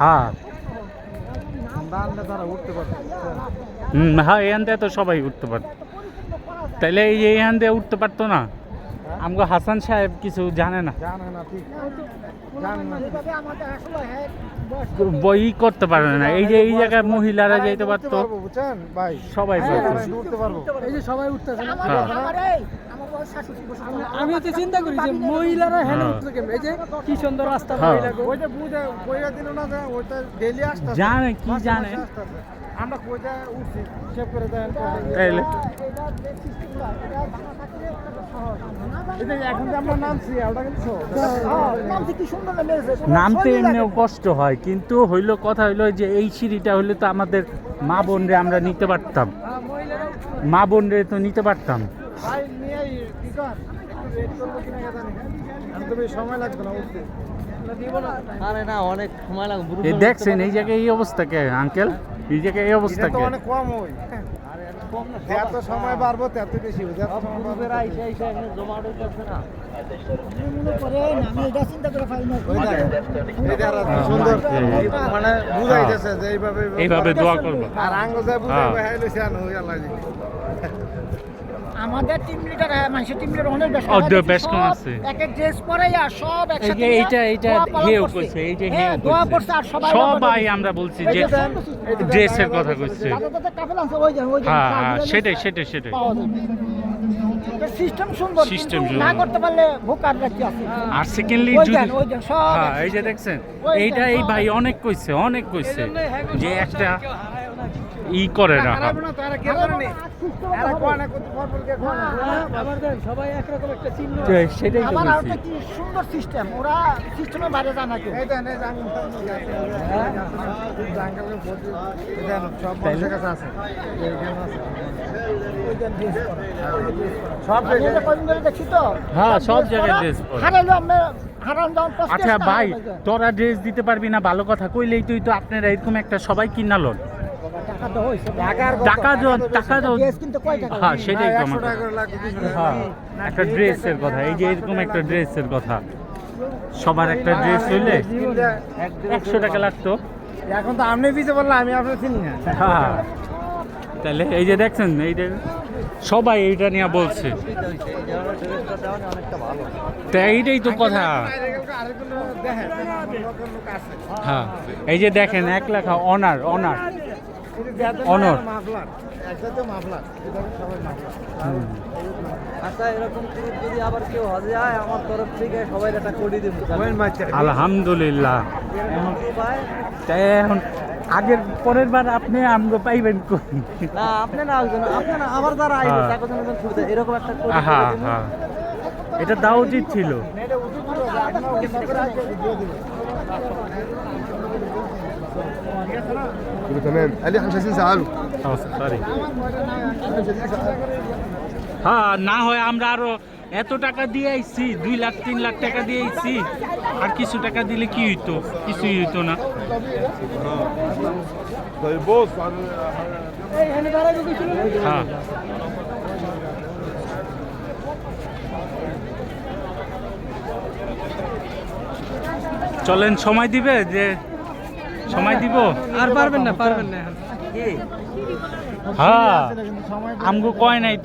হ্যাঁ। হুম হ্যাঁ এখান থেকে তো সবাই উঠতে পারত। তাহলে এই যে এখান দিয়ে উঠতে পারতো না? আমগো হাসান সাহেব কিছু জানে না। জানে না ঠিক। জানে না। বই করতে পারে না। এই যে এই জায়গায় মহিলারা যেতে পারতো। ভাই সবাই পারতো উঠতে পারব। এই যে সবাই উঠতেছে না। হ্যাঁ। আমি তো চিন্তা করি যে মহিলারা হেলে হ্যাঁ। উঠতে কেমন? এই যে কি সুন্দর রাস্তা হ্যাঁ। মহিলা ওইটা বুঝে কইয়া দিল না যে ওইটা ডেলি আসতে জানে, কি জানে? আমরা কইটা উঠছি হিসেব করে দেন তাইলে এই যে এখন যে আমরা নামছি ওটা কিন্তু নামতে এমনিও কষ্ট হয় কিন্তু হইল কথা হইল যে এই সিঁড়িটা হইলে তো আমাদের মা বোনরে আমরা নিতে পারতাম। মা বোনরে তো নিতে পারতাম। ভাই নিয়ে আই, কি কর? একটু রেট করব কিনা কে জানি। আমি তো বেশি সময় লাগবে না উঠতে। আরে না অনেক সময় লাগে এই দেখছেন এই জায়গায় এই অবস্থা কে আঙ্কেল? জায়গায় এই অবস্থা তো অনেক কম হই যত সময় বাড়বো তত বেশি হবে যত সময় তত বেশি। ওই দেখেন, এটা আর কি সুন্দর। মানে এইভাবে এইভাবে দোয়া করব। আর আঙ্গ যায় বুঝাইবে হ্যাঁ। হ্যাঁ লইছে আল্লাহ জি। আমাদের টিম লিডার হ্যাঁ মানুষের টিম লিডার অনেক বেশ। বেশ কম আছে। এক এক ড্রেস পরে আর সব একসাথে এইটা এইটা হেও করছে। করছে এই যে হ্যাঁ, হেও দোয়া করছে। আর সবাই সবাই আমরা বলছি যে ড্রেসের কথা আছে ওই যে ওই যে হ্যাঁ হ্যাঁ সেটাই সেটাই সেটাই। সিস্টেম সুন্দর সুন্দর। না করতে পারলে ভোকার রাখি আছে। আর সেকেন্ডলি যদি হ্যাঁ এই যে দেখছেন এইটা এই ভাই অনেক কইছে অনেক কইছে যে একটা ই করে না। সেটাই সুন্দর সিস্টেম ওরা বাইরে যায় কেউ আচ্ছা ভাই তোরা ড্রেস দিতে পারবি না ভালো কথা কইলেই তুই তো আপনারা এরকম একটা সবাই কিনালো টাকা? টাকা হ্যাঁ সেটাই তো আমার। হ্যাঁ একটা ড্রেসের কথা এই যে এরকম একটা ড্রেসের কথা। সবার একটা ড্রেস হইলে একশো টাকা লাগতো। এখন তো আপনি দিতে পারলে আমি আপনার চিনি না। হ্যাঁ। তাহলে এই যে দেখছেন এই যে সবাই এইটা নিয়ে বলছে। তা এইটাই তো কথা। হ্যাঁ এই যে দেখেন এক লেখা অনার অনার মাফলার আচ্ছা এরকম করে যদি আবার কেউ হজে আমার তরফ থেকে সবাই একটা কোটি দিব। আলহামদুলিল্লাহ। এখন আগের পরের বার আপনি আমগো পাইবেন কই? না আপনি না একজন আপনি না আমার দ্বারা আইবে হ্যাঁ। তাকে জন্য ছুটে এরকম একটা কোটি হ্যাঁ হ্যাঁ। এটা দেওয়া উচিত ছিল تمام قال لي احنا مش عايزين نزعله সরি احنا مش عايزين نزعله হ্যাঁ না হয় আমরা আরো এত টাকা দিয়ে আইছি দুই লাখ তিন লাখ টাকা দিয়ে আইছি আর কিছু টাকা দিলে কি হইতো কিছুই হইতো না طيب بص على হ্যাঁ চলেন সময় দিবে যে সময় দিব? আর পারবেন না পারবেন না হ্যাঁ আমগো কয় নাই তো?